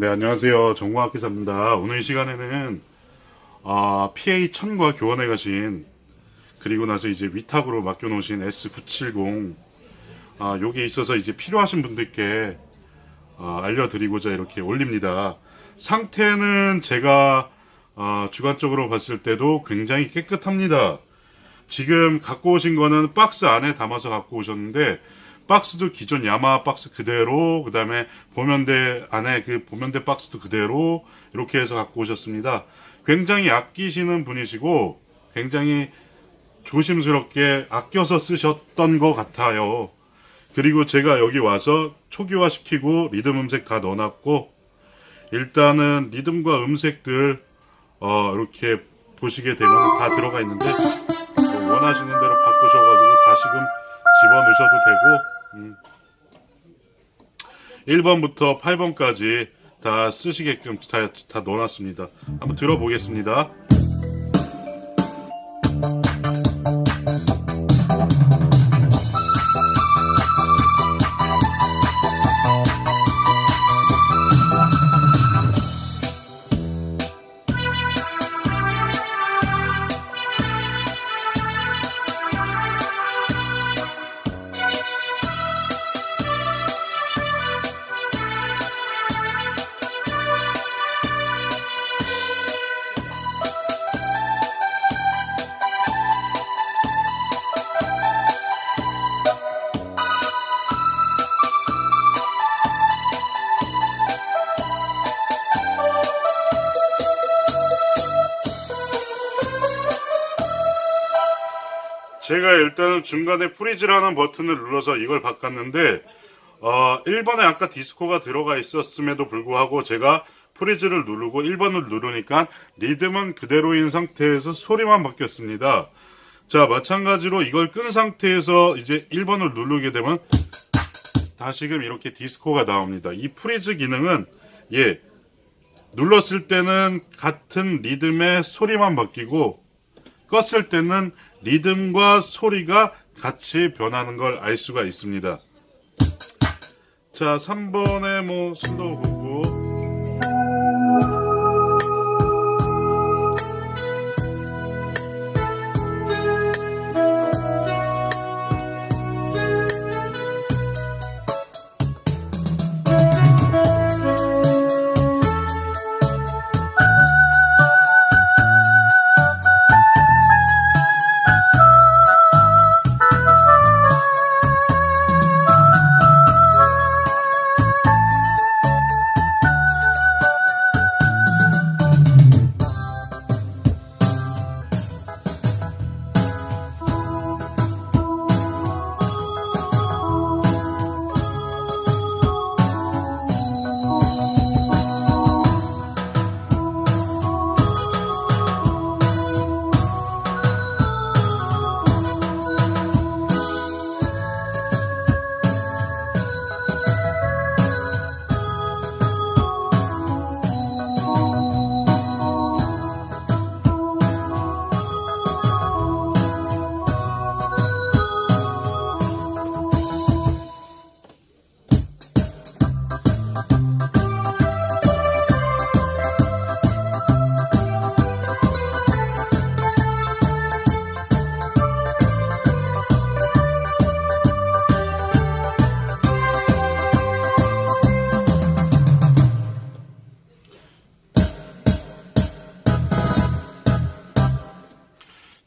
네, 안녕하세요. 정광학기사입니다. 오늘 이 시간에는, 아, PA1000과 교환해 가신, 그리고 나서 이제 위탁으로 맡겨 놓으신 S970, 아, 요게 있어서 이제 필요하신 분들께, 아, 알려드리고자 이렇게 올립니다. 상태는 제가, 아, 주관적으로 봤을 때도 굉장히 깨끗합니다. 지금 갖고 오신 거는 박스 안에 담아서 갖고 오셨는데 박스도 기존 야마 박스 그대로 그 다음에 보면대 안에 그 보면대 박스도 그대로 이렇게 해서 갖고 오셨습니다. 굉장히 아끼시는 분이시고 굉장히 조심스럽게 아껴서 쓰셨던 것 같아요. 그리고 제가 여기 와서 초기화 시키고 리듬 음색 다 넣어놨고 일단은 리듬과 음색들 어, 이렇게 보시게 되면 다 들어가 있는데 뭐 원하시는 대로 바꾸셔가지고 다시금 집어넣으셔도 되고 음. 1번부터 8번까지 다 쓰시게끔 다, 다 넣어놨습니다. 한번 들어보겠습니다. 제가 일단은 중간에 프리즈라는 버튼을 눌러서 이걸 바꿨는데 어 1번에 아까 디스코가 들어가 있었음에도 불구하고 제가 프리즈를 누르고 1번을 누르니까 리듬은 그대로인 상태에서 소리만 바뀌었습니다. 자 마찬가지로 이걸 끈 상태에서 이제 1번을 누르게 되면 다시금 이렇게 디스코가 나옵니다. 이 프리즈 기능은 예 눌렀을 때는 같은 리듬의 소리만 바뀌고 껐을 때는 리듬과 소리가 같이 변하는 걸 알 수가 있습니다. 자, 3번에 뭐 순도 보고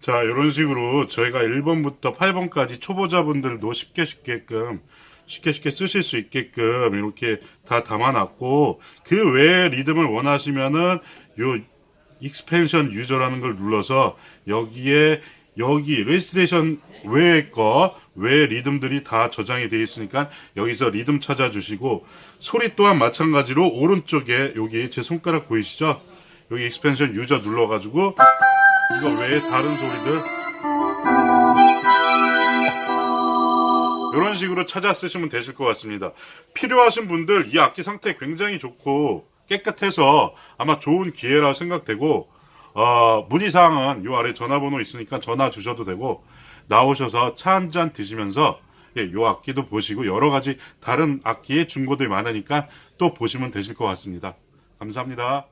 자, 이런 식으로 저희가 1번부터 8번까지 초보자분들도 쉽게 쉽게끔 쉽게 쉽게 쓰실 수 있게끔 이렇게 다 담아놨고 그 외에 리듬을 원하시면은 요 익스펜션 유저라는 걸 눌러서 여기에 여기 레지스트레이션 외의 거 외의 리듬들이 다 저장이 되어 있으니까 여기서 리듬 찾아주시고 소리 또한 마찬가지로 오른쪽에 여기 제 손가락 보이시죠? 여기 익스펜션 유저 눌러가지고 이거 외에 다른 소리들 이런 식으로 찾아 쓰시면 되실 것 같습니다. 필요하신 분들 이 악기 상태 굉장히 좋고 깨끗해서 아마 좋은 기회라 생각되고 어, 문의사항은 요 아래 전화번호 있으니까 전화 주셔도 되고 나오셔서 차 한 잔 드시면서 예, 요 악기도 보시고 여러 가지 다른 악기의 중고들이 많으니까 또 보시면 되실 것 같습니다. 감사합니다.